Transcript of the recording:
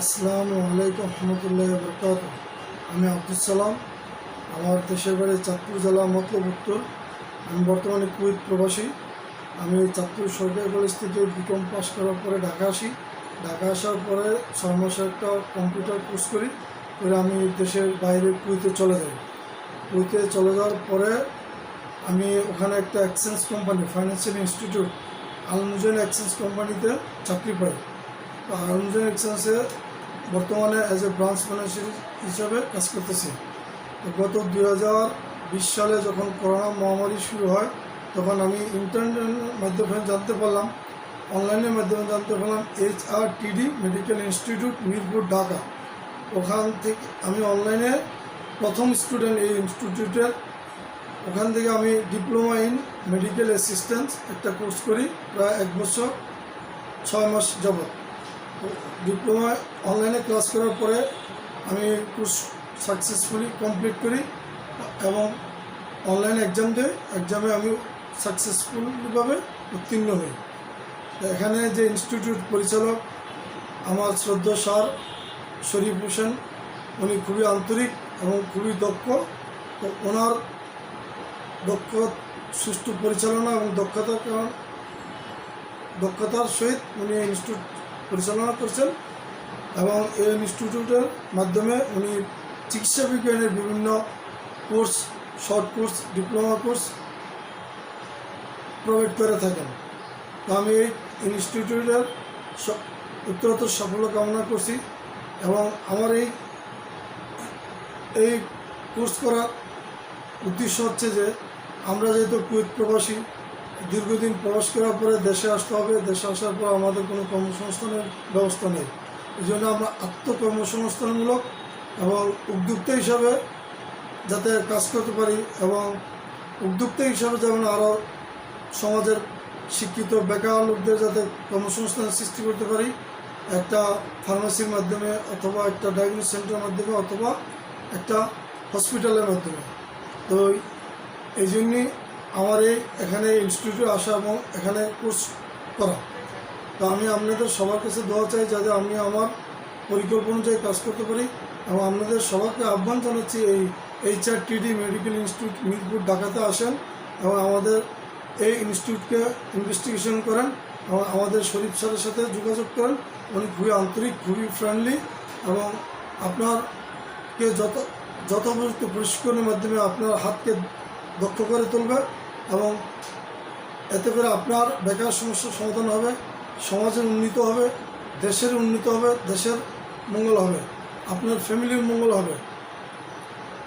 আসসালামু আলাইকুম রহমতুল্লাহ বরকাত আমি আব্দুল সালাম, আমার দেশের বাড়ি চাঁদপুর জেলা মতলব উত্তর আমি বর্তমানে কুয়েত প্রবাসী। আমি চাঁদপুর সরকারি কলেজ থেকে বিকম পাস করার পরে ঢাকা আসি। ঢাকা আসার পরে ছয় মাসে একটা কম্পিউটার কোর্স করি, করে আমি দেশের বাইরে কুয়েতে চলে যাই। কুয়েতে চলে যাওয়ার পরে আমি ওখানে একটা এক্সচেঞ্জ কোম্পানি ফাইন্যান্সিয়াল ইনস্টিটিউট আলমুজেন এক্সচেঞ্জ কোম্পানিতে চাকরি পাই। আলমুজেন এক্সচেঞ্জে বর্তমানে অ্যাজ এ ব্রাঞ্চ ম্যানেজার হিসাবে কাজ করতেছি। গত দুই হাজার বিশ সালে যখন করোনা মহামারী শুরু হয়, তখন আমি ইন্টারনেটের মাধ্যমে জানতে পারলাম অনলাইনের মাধ্যমে জানতে পারলাম এইচ আর টিডি মেডিকেল ইনস্টিটিউট মিরপুর, ঢাকা। ওখান থেকে আমি অনলাইনে প্রথম স্টুডেন্ট এই ইনস্টিটিউটের ওখান থেকে আমি ডিপ্লোমা ইন মেডিকেল অ্যাসিস্ট্যান্স একটা কোর্স করি, প্রায় এক বছর, ছয় মাস যাবত ডিপ্লোমা অনলাইনে ক্লাস করার পরে আমি কোর্স সাকসেসফুলি কমপ্লিট করি এবং অনলাইন এক্সাম দিই এক্সামে আমি সাকসেসফুলভাবে উত্তীর্ণ হই। এখানে যে ইনস্টিটিউট পরিচালক আমার শ্রদ্ধ স্যার শরীফ হোসেন, উনি খুবই আন্তরিক এবং খুবই দক্ষ। ওনার দক্ষ, সুষ্ঠু পরিচালনা এবং দক্ষতার কারণ দক্ষতার সহিত উনি ইনস্টিটিউট পরিচালনা করছেন এবং এই ইনস্টিটিউটের মাধ্যমে উনি চিকিৎসা বিজ্ঞানের বিভিন্ন course, short course, diploma course provide করে থাকেন। তো আমি এই ইনস্টিটিউটের উত্তরোত্তর সাফল্য কামনা করছি এবং আমার এই এই কোর্স করার উদ্দেশ্য হচ্ছে যে আমরা যেহেতু কুয়েত প্রবাসী দীর্ঘদিন প্রবাস করার পরে দেশে আসতে হবে। দেশে আসার পর আমাদের কোনো কর্মসংস্থানের ব্যবস্থা নেই। এই জন্য আমরা আত্মকর্মসংস্থানমূলক এবং উদ্যোক্তা হিসাবে যাতে কাজ করতে পারি এবং উদ্যোক্তা হিসাবে যেমন আরও সমাজের শিক্ষিত বেকার লোকদের যাতে কর্মসংস্থান সৃষ্টি করতে পারি, একটা ফার্মেসির মাধ্যমে অথবা একটা ডায়াগনোস সেন্টারের মাধ্যমে অথবা একটা হসপিটালের মাধ্যমে। তো এই জন্যই আমার এই এখানে ইনস্টিটিউটে আসা এবং এখানে কোর্স করা। তো আমি আপনাদের সবার কাছে দোয়া চাই যাতে আমি আমার পরিকল্পনা অনুযায়ী কাজ করতে পারি এবং আপনাদের সবাইকে আহ্বান জানাচ্ছি এই এইচ আর টিডি মেডিকেল ইনস্টিটিউট মিরপুর ঢাকাতে আসেন এবং আমাদের এই ইনস্টিটিউটকে ইনভেস্টিগেশন করেন এবং আমাদের শরীফ স্যারের সাথে যোগাযোগ করেন। উনি খুবই আন্তরিক, খুবই ফ্রেন্ডলি এবং আপনারকে যত যথোপযুক্ত প্রশিক্ষণের মাধ্যমে আপনার হাতকে দক্ষ করে তুলবে এবং এতে করে আপনার বেকার সমস্যার সমাধান হবে, সমাজের উন্নীত হবে, দেশের উন্নীত হবে, দেশের মঙ্গল হবে, আপনার ফ্যামিলির মঙ্গল হবে।